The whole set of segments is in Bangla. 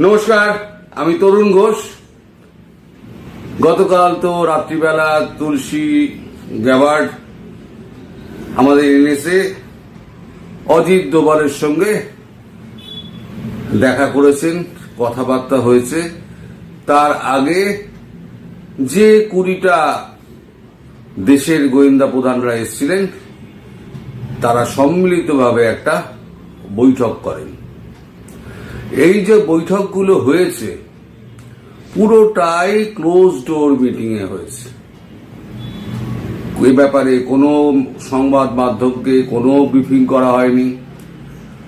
নমস্কার, আমি তরুণ ঘোষ। গতকাল তো রাত্রিবেলা তুলসী গ্যাবার্ড আমাদের এনেছে। অজিত দোবালের সঙ্গে দেখা করেছেন, কথাবার্তা হয়েছে। তার আগে যে কুড়িটা দেশের গোয়েন্দা প্রধানরা এসেছিলেন, তারা সম্মিলিতভাবে একটা বৈঠক করেন। এই যে বৈঠকগুলো হয়েছে, পুরোটাই ক্লোজ ডোর মিটিং এ হয়েছে। এ ব্যাপারে কোনো সংবাদ মাধ্যমকে কোনো ব্রিফিং করা হয়নি,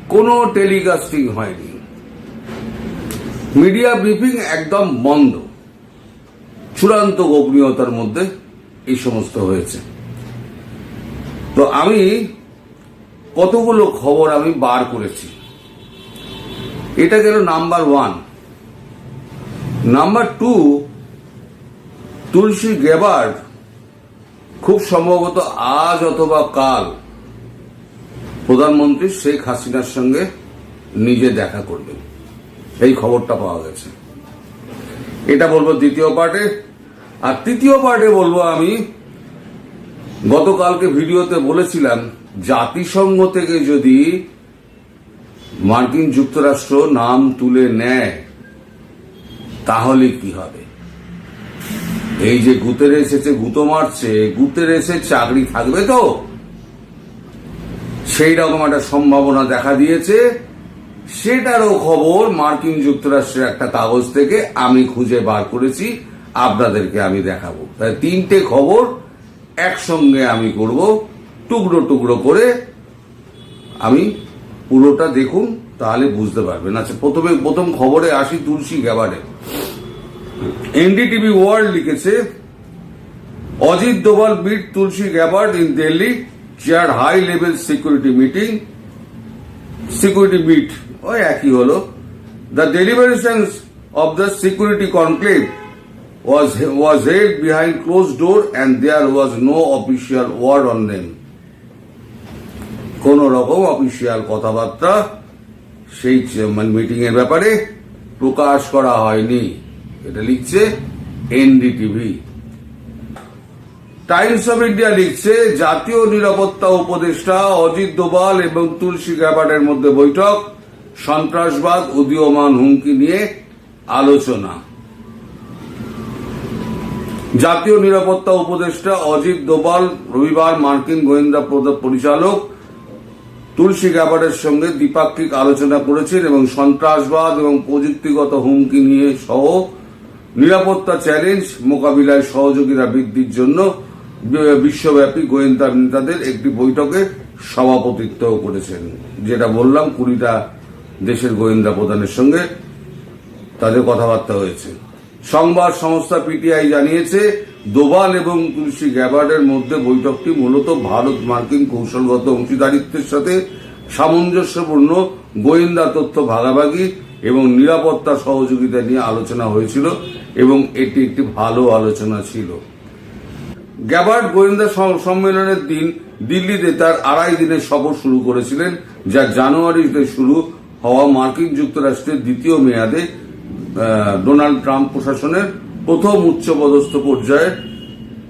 কোনো টেলিকাস্টিং হয়নি। মিডিয়া ব্রিফিং একদম বন্ধ। চূড়ান্ত গোপনীয়তার মধ্যে এই সমস্ত হয়েছে। তো আমি কতগুলো খবর আমি বার করেছি এটা গেল number one. Number two, Tulsi Gabbard খুব সম্ভবত আজ অথবা কাল প্রধানমন্ত্রী শেখ হাসিনার সঙ্গে নিজে দেখা করবেন। এই খবরটা পাওয়া গেছে। এটা বলব দ্বিতীয় পার্টে। আর তৃতীয় পার্টে বলব আমি, গতকালকে ভিডিওতে বলেছিলাম, জাতিসংঘ থেকে যদি মার্কিন যুক্তরাষ্ট্র নাম তুলে নেয়, তাহলে কি হবে? এই যে গুতের এসেছে, গুতো মারছে, গুতের এসে চাকরি থাকবে তো? সেই রকম একটা সম্ভাবনা দেখা দিয়েছে। সেটারও খবর মার্কিন যুক্তরাষ্ট্রের একটা কাগজ থেকে আমি খুঁজে বার করেছি, আপনাদেরকে আমি দেখাবো। তাই তিনটে খবর একসঙ্গে আমি করব, টুকরো টুকরো করে আমি পুরোটা দেখুন, তাহলে বুঝতে পারবেন। আচ্ছা প্রথমে, প্রথম খবরে আসি তুলসী গ্যাবারে এনডিটিভি ওয়ার্ল্ড লিখেছে, Ajit Doval beat Tulsi Gabbard in Delhi chair high level security meeting security meet ওই একই হলো। The deliberations of the security conclave was was held behind closed door and there was no official word on them কোন রকম অফিসিয়াল কথাবার্তা সেই মিটিং এর ব্যাপারে প্রকাশ করা হয়নি। এটা লিখছে এনডিটিভি। টাইমস অফ ইন্ডিয়া লিখছে, জাতীয় নিরাপত্তা উপদেষ্টা অজিত দোভাল এবং তুলসী গ্যাবার্ডের মধ্যে বৈঠক, সন্ত্রাসবাদ, উদীয়মান হুমকি নিয়ে আলোচনা। জাতীয় নিরাপত্তা উপদেষ্টা অজিত দোবাল রবিবার মার্কিন গোয়েন্দা পরিচালক তুলসী গ্যাবার্ডের সঙ্গে দ্বিপাক্ষিক আলোচনা করেছেন এবং সন্ত্রাসবাদ এবং প্রযুক্তিগত হুমকি নিয়ে সহ নিরাপত্তা চ্যালেঞ্জ, মোকাবিলায় সহযোগিতা বৃদ্ধির জন্য বিশ্বব্যাপী গোয়েন্দা নেতাদের একটি বৈঠকে সভাপতিত্ব করেছেন। যেটা বললাম, কুড়িটা দেশের গোয়েন্দা প্রধানের সঙ্গে তাদের কথাবার্তা হয়েছে। সংবাদ সংস্থা পিটিআই জানিয়েছে দোভাল এবং তুলসী গ্যাবার্ডের মধ্যে বৈঠকটি মূলত ভারত মার্কিন কৌশলগত অংশীদারিত্বের সাথে সামঞ্জস্যপূর্ণ গোয়েন্দা তথ্য ভাগাভাগি এবং নিরাপত্তা সহযোগিতা নিয়ে আলোচনা হয়েছিল এবং এটি একটি ভালো আলোচনা ছিল। গ্যাবার্ড গোয়েন্দা সম্মেলনের দিন দিল্লিতে তার আড়াই দিনের সফর শুরু করেছিলেন, যা জানুয়ারিতে শুরু হওয়া মার্কিন যুক্তরাষ্ট্রের দ্বিতীয় মেয়াদে ডোনাল্ড ট্রাম্প প্রশাসনের প্রথম উচ্চপদস্থ পর্যায়ে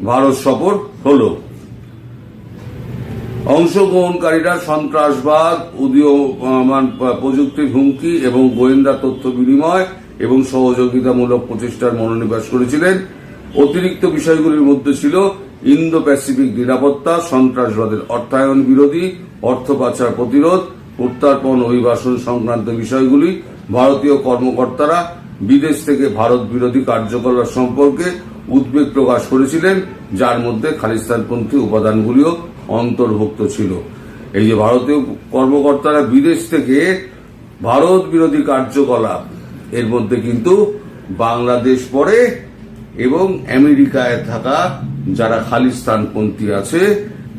ভারত সফর হল। অংশগ্রহণকারীরা সন্ত্রাসবাদ উদীয়মান প্রযুক্তির হুমকি এবং গোয়েন্দা তথ্য বিনিময় এবং সহযোগিতামূলক প্রচেষ্টার মনোনিবেশ করেছিলেন। অতিরিক্ত বিষয়গুলির মধ্যে ছিল ইন্দো প্যাসিফিক নিরাপত্তা, সন্ত্রাসবাদের অর্থায়ন বিরোধী, অর্থ পাচার প্রতিরোধ, প্রত্যার্পণ অভিবাসন সংক্রান্ত বিষয়গুলি, ভারতীয় কর্মকর্তারা বিদেশ থেকে ভারত বিরোধী কার্যকলাপ সম্পর্কে উদ্বেগ প্রকাশ করেছিলেন, যার মধ্যে খালিস্তানপন্থী উপাদানগুলিও অন্তর্ভুক্ত ছিল। এই যে ভারতীয় কর্মকর্তারা বিদেশ থেকে ভারত বিরোধী কার্যকলাপ, এর মধ্যে কিন্তু বাংলাদেশ পড়ে এবং আমেরিকায় থাকা যারা খালিস্তানপন্থী আছে,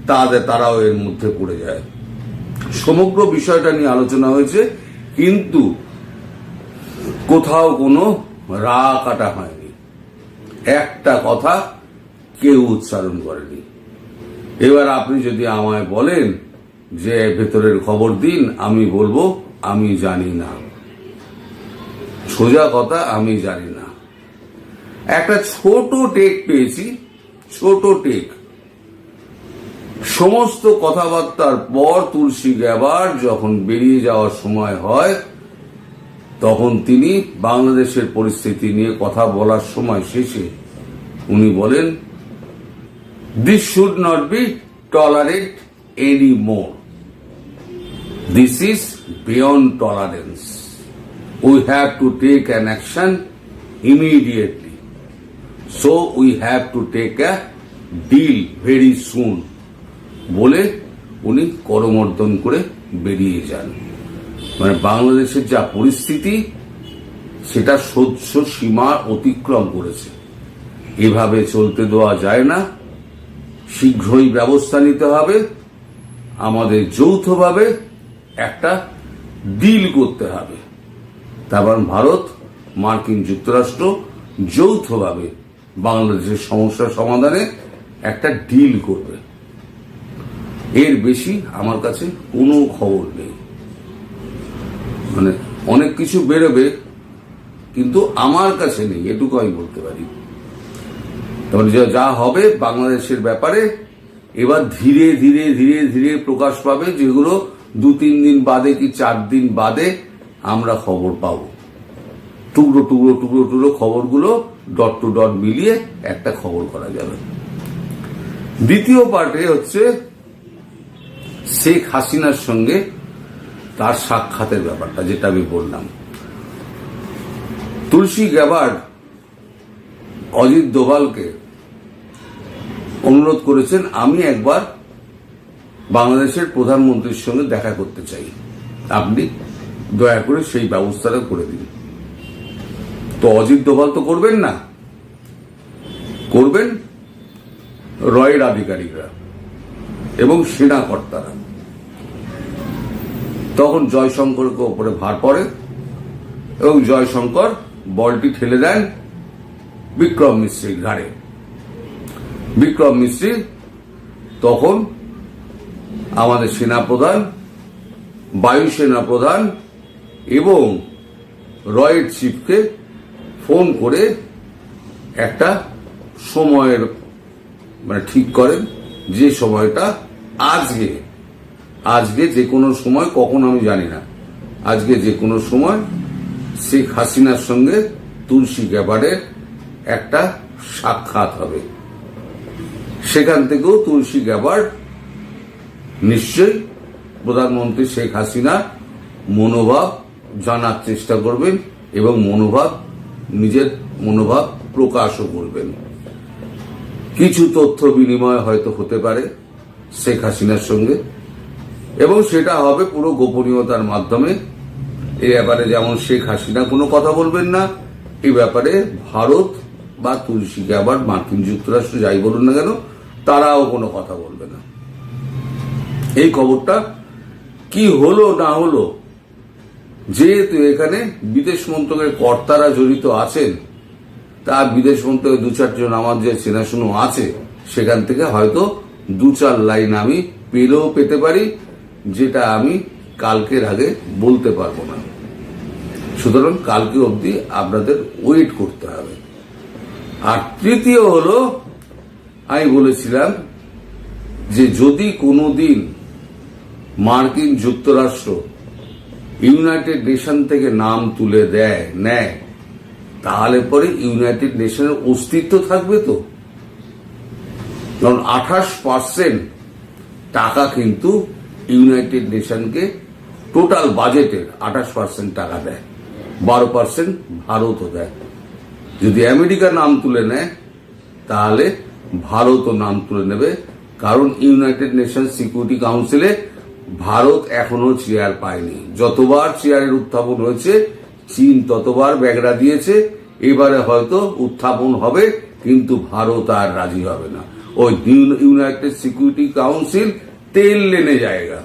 তাদের, তারাও এর মধ্যে পড়ে যায়। সমগ্র বিষয়টা নিয়ে আলোচনা হয়েছে, কিন্তু কোথাও কোনো রা কাটা হয়নি। একটা কথা কেউ উচ্চারণ করেনি। এবার আপনি যদি আমায় বলেন যে ভেতরের খবর দিন, আমি বলব, আমি জানি না। সোজা কথা, আমি জানি না। একটা ছোট টেক পেয়েছি, ছোট টেক। সমস্ত কথাবার্তার পর তুলসী গ্যাবার যখন বেরিয়ে যাওয়ার সময় হয় তখন তিনি বাংলাদেশের পরিস্থিতি নিয়ে কথা বলার সময় শেষে উনি বলেন this should not be tolerate any more this is beyond tolerance we have to take an action immediately so we have to take a deal very soon বলে উনি করমর্দন করে বেরিয়ে যান। মানে বাংলাদেশের যা পরিস্থিতি, সেটা সহ্য সীমা অতিক্রম করেছে। এভাবে চলতে দেওয়া যায় না। শীঘ্রই ব্যবস্থা নিতে হবে। আমাদের যৌথভাবে একটা ডিল করতে হবে। তারপর ভারত, মার্কিন যুক্তরাষ্ট্র যৌথভাবে বাংলাদেশের সমস্যা সমাধানে একটা ডিল করবে। এর বেশি আমার কাছে কোনো খবর নেই। মানে অনেক কিছু বেরোবে, কিন্তু আমার কাছে নেই, এটুকু আমি বলতে পারি। তারপরে যা- যা হবে বাংলাদেশের ব্যাপারে, এবার ধীরে ধীরে ধীরে ধীরে প্রকাশ পাবে যেগুলো দু, তিন দিন বাদে কি চার দিন বাদে আমরা খবর পাবো। টুকরো টুকরো টুকরো টুকরো খবরগুলো ডট টু ডট মিলিয়ে একটা খবর করা যাবে। দ্বিতীয় পার্টে হচ্ছে শেখ হাসিনার সঙ্গে তার সাক্ষাতের ব্যাপারটা, যেটা আমি বললাম। তুলসী গ্যাবার্ড অজিত দোভালকে অনুরোধ করেছেন, আমি একবার বাংলাদেশের প্রধানমন্ত্রীর সঙ্গে দেখা করতে চাই। আপনি দয়া করে সেই ব্যবস্থাটা করে দিন। তো অজিত দোভাল তো করবেন না। করবেন রয়ের আধিকারিকরা এবং সেনা কর্তারা তখন জয়শঙ্করকে ওপরে ভার পড়ে এবং জয়শঙ্কর বলটি ঠেলে দেন বিক্রম মিশ্রির ঘাড়ে। বিক্রম মিশ্রি তখন আমাদের সেনাপ্রধান বায়ুসেনা প্রধান এবং রয়ের চিফকে ফোন করে একটা সময়ের মানে ঠিক করেন যে সময়টা আজকে। আজকে যে কোনো সময়, কখন আমি জানি না। আজকে যে কোনো সময় শেখ হাসিনার সঙ্গে তুলসী গ্যাবার্ডের একটা সাক্ষাৎ হবে। সেখান থেকেও তুলসী গ্যাবার্ড নিশ্চয়ই প্রধানমন্ত্রী শেখ হাসিনা মনোভাব জানার চেষ্টা করবেন এবং মনোভাব, নিজের মনোভাব প্রকাশও করবেন। কিছু তথ্য বিনিময় হয়তো হতে পারে শেখ হাসিনার সঙ্গে। এবং সেটা হবে পুরো গোপনীয়তার মাধ্যমে। এই ব্যাপারে যেমন শেখ হাসিনা কোনো কথা বলবেন না, এই ব্যাপারে ভারত বা তুলসীকে আবার মার্কিন যুক্তরাষ্ট্র যাই বলুন না কেন, তারাও কোনো কথা বলবে না। এই খবরটা কি হলো না হলো, যেহেতু এখানে বিদেশ মন্ত্রকের কর্তারা জড়িত আছেন, তা বিদেশ মন্ত্রকের দু চারজন আমার যে চেনাশুনো আছে, সেখান থেকে হয়তো দু চার লাইন আমি পেলেও পেতে পারি। যেটা আমি কালকের আগে বলতে পারব না। সুতরাং কালকে অবধি আপনাদের ওয়েট করতে হবে। আর তৃতীয় হলো, আমি বলেছিলাম যে যদি কোনোদিন মার্কিন যুক্তরাষ্ট্র ইউনাইটেড নেশন থেকে নাম তুলে দেয়, নেয়, তাহলে পরে ইউনাইটেড নেশনের অস্তিত্ব থাকবে তো। কারণ আঠাশ পার্সেন্ট টাকা কিন্তু ইউনাইটেড নেশনকে টোটাল বাজেটের আঠাশ পার্সেন্ট টাকা দেয়, বারো পার্সেন্ট ভারতও দেয়। যদি আমেরিকা নাম তুলে নেয়, তাহলে ভারতও নাম তুলে নেবে, কারণ ইউনাইটেড নেশন সিকিউরিটি কাউন্সিলে ভারত এখনও চেয়ার পায়নি। যতবার চেয়ারের উত্থাপন হয়েছে, চীন ততবার ব্যাগরা দিয়েছে, এবারে হয়তো উত্থাপন হবে, কিন্তু ভারত আর রাজি হবে না। ওই ইউনাইটেড সিকিউরিটি কাউন্সিল তেল লেনে জায়গা।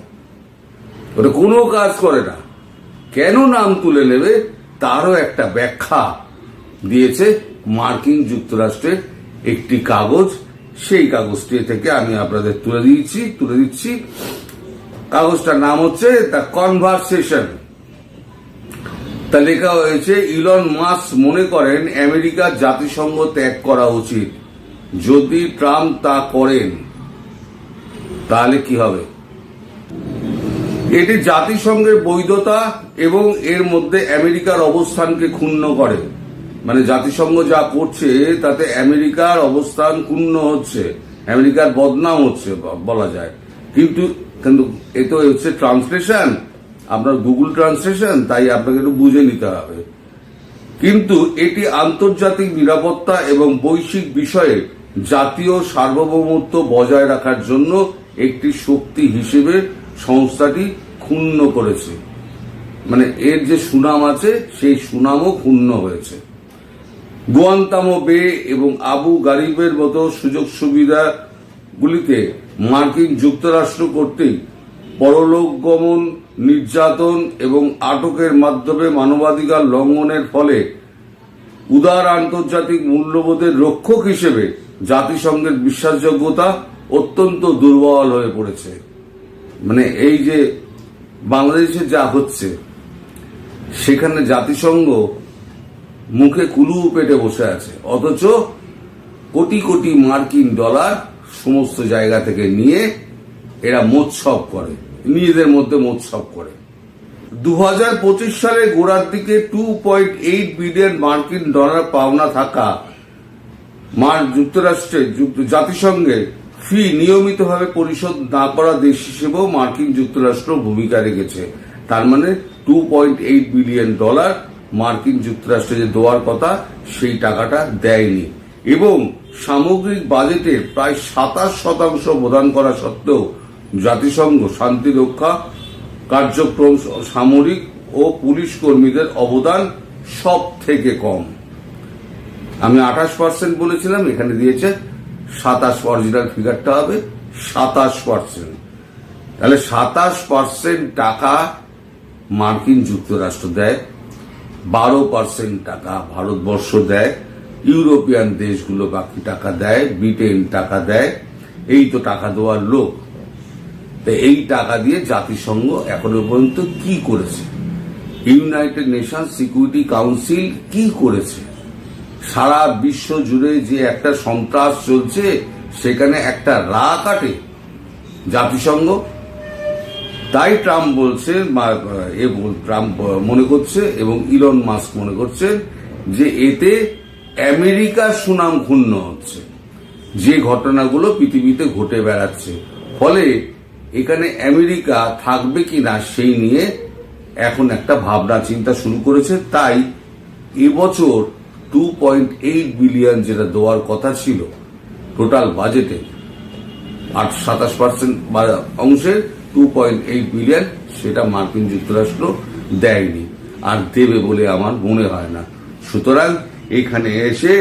ওটা কোনো কাজ করে না। কেন নাম তুলে নেবে? তারও একটা ব্যাখ্যা দিয়েছে মার্কিন যুক্তরাষ্ট্রের একটি কাগজ। সেই কাগজটি থেকে আমি আপনাদের তুলে দিয়েছি, তুলে দিচ্ছি। কাগজটার নাম হচ্ছে দ্য কনভারসেশন তা লেখা হয়েছে, ইলন মাস মনে করেন, আমেরিকা জাতিসংঘ ত্যাগ করা উচিত। যদি ট্রাম্প তা করেন তাহলে কি হবে? এটি জাতিসংঘের বৈধতা এবং এর মধ্যে আমেরিকার অবস্থানকে ক্ষুণ্ণ করে। মানে জাতিসংঘ যা করছে, তাতে আমেরিকার অবস্থান ক্ষুণ্ণ হচ্ছে, আমেরিকার বদনাম হচ্ছে বলা যায়। কিন্তু কিন্তু এ তো হচ্ছে ট্রান্সলেশন। আপনার গুগল ট্রান্সলেশন, তাই আপনাকে একটু বুঝে নিতে হবে। কিন্তু এটি আন্তর্জাতিক নিরাপত্তা এবং বৈশ্বিক বিষয়ে জাতীয় সার্বভৌমত্ব বজায় রাখার জন্য একটি শক্তি হিসেবে সংস্থাটি ক্ষুণ্ণ করেছে। মানে এর যে সুনাম আছে, সেই সুনামও ক্ষুণ্ণ হয়েছে। গোয়ান্তামো বে এবং আবু গারিবের মতো সুযোগ সুবিধাগুলিতে মার্কিন যুক্তরাষ্ট্র কর্তৃক পরলোক গমন নির্যাতন এবং আটকের মাধ্যমে মানবাধিকার লঙ্ঘনের ফলে উদার আন্তর্জাতিক মূল্যবোধের রক্ষক হিসেবে জাতিসংঘের বিশ্বাসযোগ্যতা অত্যন্ত দুর্বল হয়ে পড়েছে। মানে এই যে বাংলাদেশে যা হচ্ছে, সেখানে জাতিসংঘ মুখে কুলু পেটে বসে আছে, অথচ কোটি কোটি মার্কিন ডলার সমস্ত জায়গা থেকে নিয়ে এরা মোৎসব করে, নিজেদের মধ্যে মোৎসব করে। দু হাজার পঁচিশ সালের গোড়ার দিকে টু পয়েন্ট এইট বিলিয়ন মার্কিন ডলার পাওনা থাকা মার যুক্তরাষ্ট্রের জাতিসংঘের ফি নিয়মিতভাবে পরিশোধ না করা দেশ হিসেবেও মার্কিন যুক্তরাষ্ট্র ভূমিকা রেখেছে। তার মানে two point eight billion dollar মার্কিন যুক্তরাষ্ট্রে যে দেওয়ার কথা, সেই টাকাটা দেয়নি। এবং সামগ্রিক বাজেটের প্রায় সাতাশ শতাংশ প্রদান করা সত্ত্বেও জাতিসংঘ, শান্তি রক্ষা, কার্যক্রম সামরিক ও পুলিশ কর্মীদের অবদান সব থেকে কম। আমি আঠাশ পার্সেন্ট বলেছিলাম, এখানে দিয়েছে সাতাশ অরিজিনাল ফিগারটা হবে সাতাশ পার্সেন্ট তাহলে সাতাশ পার্সেন্ট টাকা মার্কিন যুক্তরাষ্ট্র দেয়, বারো পার্সেন্ট টাকা ভারতবর্ষ দেয়, ইউরোপিয়ান দেশগুলো বাকি টাকা দেয়, ব্রিটেন টাকা দেয়, এই তো টাকা দেওয়ার লোক। তো এই টাকা দিয়ে জাতিসংঘ এখনও পর্যন্ত কি করেছে? ইউনাইটেড নেশন সিকিউরিটি কাউন্সিল কি করেছে? সারা বিশ্ব জুড়ে যে একটা সন্ত্রাস চলছে, সেখানে একটা রা কাটে জাতিসংঘ। তাই ট্রাম্প বলছে এ ট্রাম্প মনে করছে এবং ইলন মাস্ক মনে করছেন যে এতে আমেরিকার সুনাম ক্ষুণ্ণ হচ্ছে। যে ঘটনাগুলো পৃথিবীতে ঘটে বেড়াচ্ছে। ফলে এখানে আমেরিকা থাকবে কি না সেই নিয়ে এখন একটা ভাবনা চিন্তা শুরু করেছে। তাই এবছর টু পয়েন্ট এইট বিলিয়ন যেটা দেওয়ার কথা ছিল টোটাল বাজেটে আট সাতাশ পার্সেন্ট অংশের টু পয়েন্ট এইট বিলিয়ন সেটা মার্কিন যুক্তরাষ্ট্র দেয়নি, আর দেবে বলে আমার মনে হয় না। সুতরাং এখানে এসে